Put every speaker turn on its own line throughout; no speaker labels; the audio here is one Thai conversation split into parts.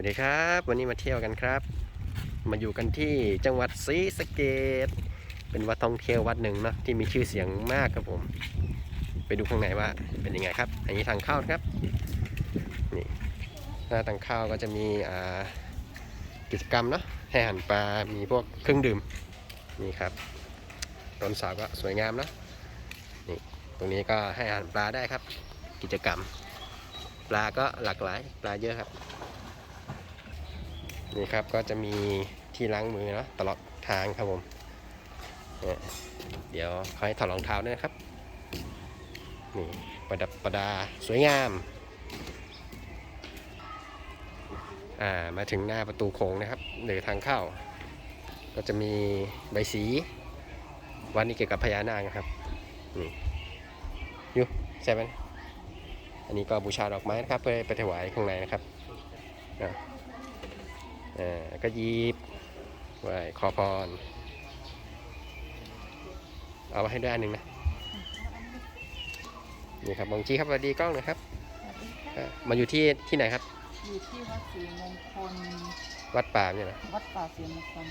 วัสดีครับ วันนี้มาเที่ยวกันครับ มาอยู่กันที่จังหวัดศรีสะเกดเป็นวัดท่องเที่ยววัดหนึ่งเนาะที่มีชื่อเสียงมากครับผม ไปดูข้างในว่าเป็นยังไงครับ อันนี้ทางเข้าครับนี่หน้าทางเข้าก็จะมีอ่ากิจกรรมเนาะให้หันปลา มีพวกเครื่องดื่มนี่ครับต้นเสาก็สวยงามเนาะนี่ตรงนี้ก็ให้อาหารปลาได้ครับ กิจกรรม ปลาก็หลากหลายปลาเยอะครับ นี่ครับก็จะมีที่ล้างมือเนาะตลอดทางครับผมเดี๋ยวขอให้ถอดรองเท้าด้วยนะครับนี่ประดับประดาสวยงามอ่ามาถึงหน้าประตูโค้งนะครับหรือทางเข้า ก็จะมีใบสีวันนี้เกี่ยวกับพญานาคนะครับนี่อยู่ใช่ไหมอันนี้ก็บูชาดอกไม้นะครับเพื่อไปถวายข้างในนะครับอ่า อ่าก็หยีบไหว้ขอพร เอาไว้ให้ด้วยอันหนึ่งนะ นี่ครับบองจีครับสวัสดีกล้องหนะครับอ่ามาอยู่ที่ที่ไหนครับ
อยู่ที่วัดศรีมงคล
วัดป่าเนี่ยนะ
วัดป่าศรีมงคล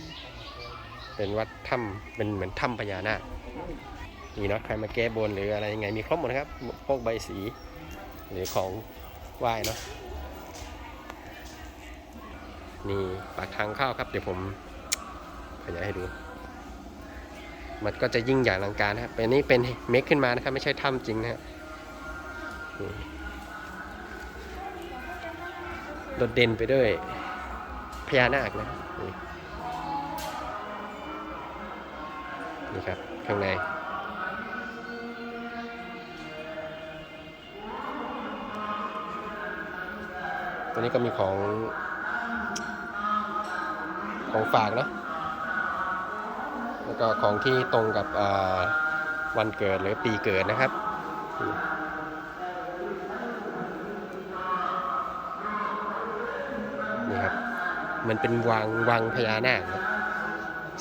เป็นวัดถ้ำเป็นเหมือนถ้ำพญานาค นี่เนาะใครมาแก้บนหรืออะไรยังไงมีครบหมดนะครับพวกใบสี หรือของไหว้เนาะ นี่ปากทางเข้าครับ เดี๋ยวผมขยายให้ดู มันก็จะยิ่งใหญ่ลังการนะครับอันนี้เป็นเมคขึ้นมานะครับ ไม่ใช่ถ้ำจริงนะฮะโดดเด่นไปด้วยพญานาคนะนี่นี่ครับข้างในตัวนี้ก็มีของ ของฝากเนาะแล้วก็ของที่ตรงกับวันเกิดหรือปีเกิดนะครับนี่ครับ มันเป็นวังวังพญานาคนะ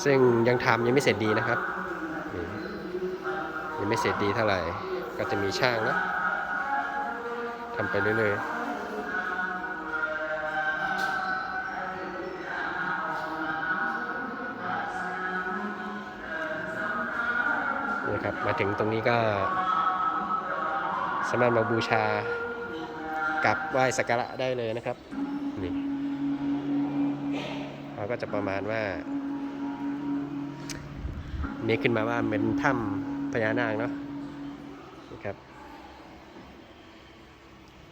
ซึ่งยังทำยังไม่เสร็จดีนะครับ ยังไม่เสร็จดีเท่าไหร่ ก็จะมีช่างนะทำไปเรื่อยๆ นี่ครับ มาถึงตรงนี้ก็สามารถมาบูชากราบไหว้สักการะได้เลยนะครับนี่เขาก็จะประมาณว่ามีขึ้นมาว่าเป็นถ้ำพญานาคเนาะนี่ครับ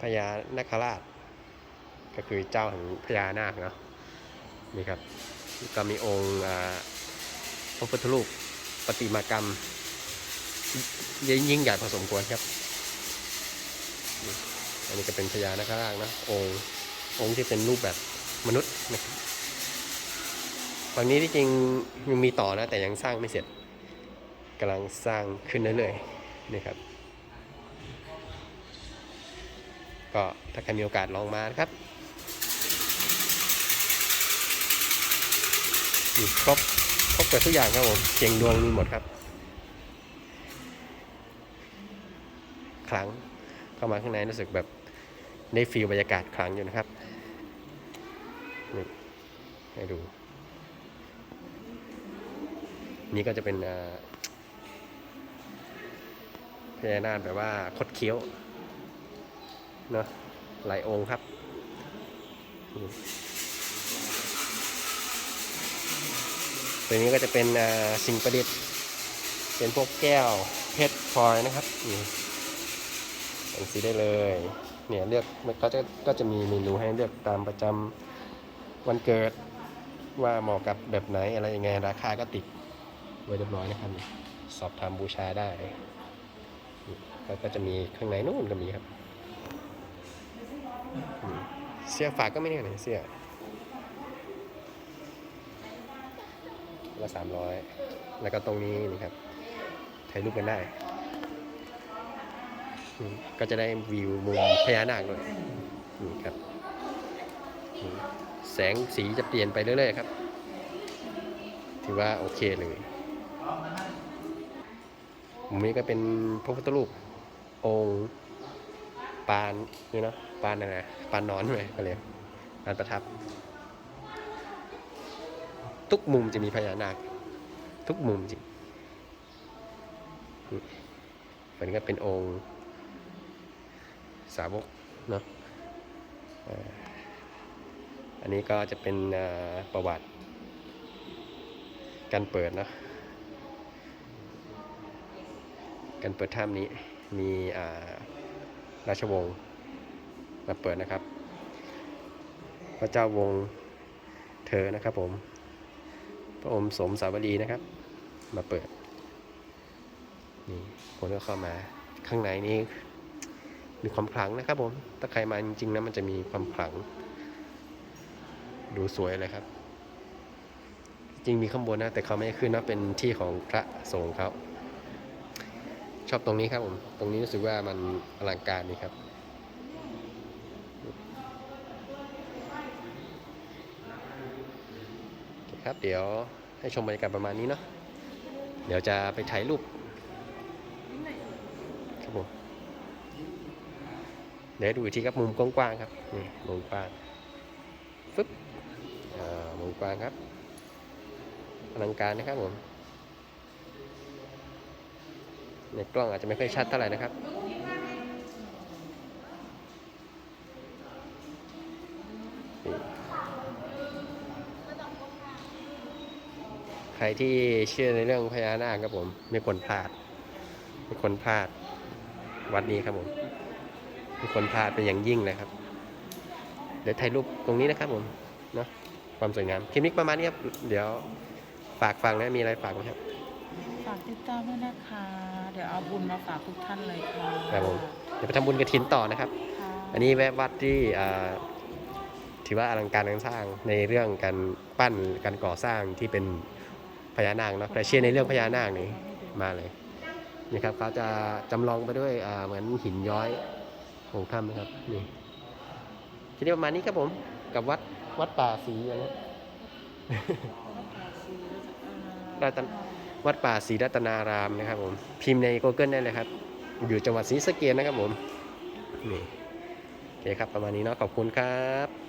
พญานาคราช ก็คือเจ้าแห่งพญานาคเนาะนี่ครับก็มีองค์อ่าพระพุทธรูปปฏิมากรรม ยิ่งใหญ่พอสมควรครับ อันนี้ก็เป็นพญานาคราชนะองค์องค์ที่เป็นรูปแบบมนุษย์นะครับฝั่งนี้ที่จริงยังมีต่อนะ แต่ยังสร้างไม่เสร็จกำลังสร้างขึ้นเรื่อยๆนี่ครับ ก็ถ้าใครมีโอกาสลองมานะครับครบครบกับทุกอย่างครับผมเชียงดวงมีหมดครับ ครั้งเข้ามาข้างในรู้สึกแบบได้ฟีลบรรยากาศครั้งอยู่นะครับนี่ให้ดู นี่ก็จะเป็นพญานาคแบบว่าคดเคี้ยวเนาะหลายองค์ครับตัวนี้ก็จะเป็นสิ่งประดิษฐ์ เป็นพวกแก้วเพชรพลอยนะครับนี่ สั่งซื้อได้เลย เนี่ยเลือกมันก็จะก็จะมีเมนูให้เลือกตามประจำวันเกิดว่าเหมาะกับแบบไหนอะไรยังไงราคาก็ติดไว้เรียบร้อยนะครับ สอบถามบูชาได้แล้วก็จะมีข้างในนู่นก็มีครับ เสื้อฝากก็ไม่เนี่ยนะเสื้อละสามร้อยแล้วก็ตรงนี้นี่ครับถ่ายรูปกันได้ ก็จะได้วิวมุมพญานาคด้วยนี่ครับ แสงสีจะเปลี่ยนไปเรื่อยๆครับ ถือว่าโอเคเลยมุมนี้ก็เป็นพระพุทธรูปองค์ปานนี่เนาะปานอะไรนะปานนอนไหมก็เรียกลานประทับ ทุกมุมจะมีพญานาค ทุกมุมจริงมันก็เป็นองค์ สาวกเนาะเอ่ออันนี้ก็จะเป็นเอ่อประวัติการเปิดเนาะการเปิดถ้ำนี้มีอ่าราชวงศ์มาเปิดนะครับ พระเจ้าวงศ์เธอนะครับผม พระองค์สมสาวรีนะครับ มาเปิด นี่คนก็เข้ามาข้างในนี้ มีความขลังนะครับผมถ้าใครมาจริงๆนะมันจะมีความขลัง ดูสวยเลยครับ จริงมีข้างบนนะ แต่เขาไม่ให้ขึ้นนะเป็นที่ของพระสงฆ์เขาชอบตรงนี้ครับผมตรงนี้รู้สึกว่ามันอลังการดีครับครับเดี๋ยวให้ชมบรรยากาศประมาณนี้เนาะเดี๋ยวจะไปถ่ายรูป ครับผม เดี๋ยวดูอีกทีครับมุมกว้างๆครับนี่มุมกว้างฟึบมุมกว้างครับอลังการนะครับผมในกล้องอาจจะไม่ค่อยชัดเท่าไหร่นะครับใครที่เชื่อในเรื่องพญานาคครับผมไม่ควรพลาดไม่ควรพลาดวัดนี้ครับผม ไม่ควรพลาดเป็นอย่างยิ่งเลยครับ เดี๋ยวถ่ายรูปตรงนี้นะครับผมเนาะความสวยงามคลิปนี้ประมาณนี้ครับ เดี๋ยวฝากฟังนะมีอะไรฝากไหมครับ
ฝากติดตามด้วยนะคะ เดี๋ยวเอาบุญมาฝากทุกท่านเลยค่ะ
ครับผมเดี๋ยวไปทำบุญกระถินต่อนะครับ
ค่ะ
อันนี้แวะวัดที่อ่าถือว่าอลังการงานสร้างในเรื่องการปั้นการก่อสร้างที่เป็นพญานาคเนาะใครเชื่อในเรื่องพญานาคนี่มาเลยนี่ครับเขาจะจำลองไปด้วยอ่าเหมือนหินย้อย ของถ้ำนะครับนี่ทีนี้ประมาณนี้ครับผม กับวัดวัดป่าศรีอะไรนะรัตนวัดป่าศรีรัตนารามนะครับ ผม พิมพ์ใน Google ได้เลยครับ อยู่จังหวัดศรีสะเกษนะครับผมนี่โอเคครับประมาณนี้เนาะขอบคุณครับ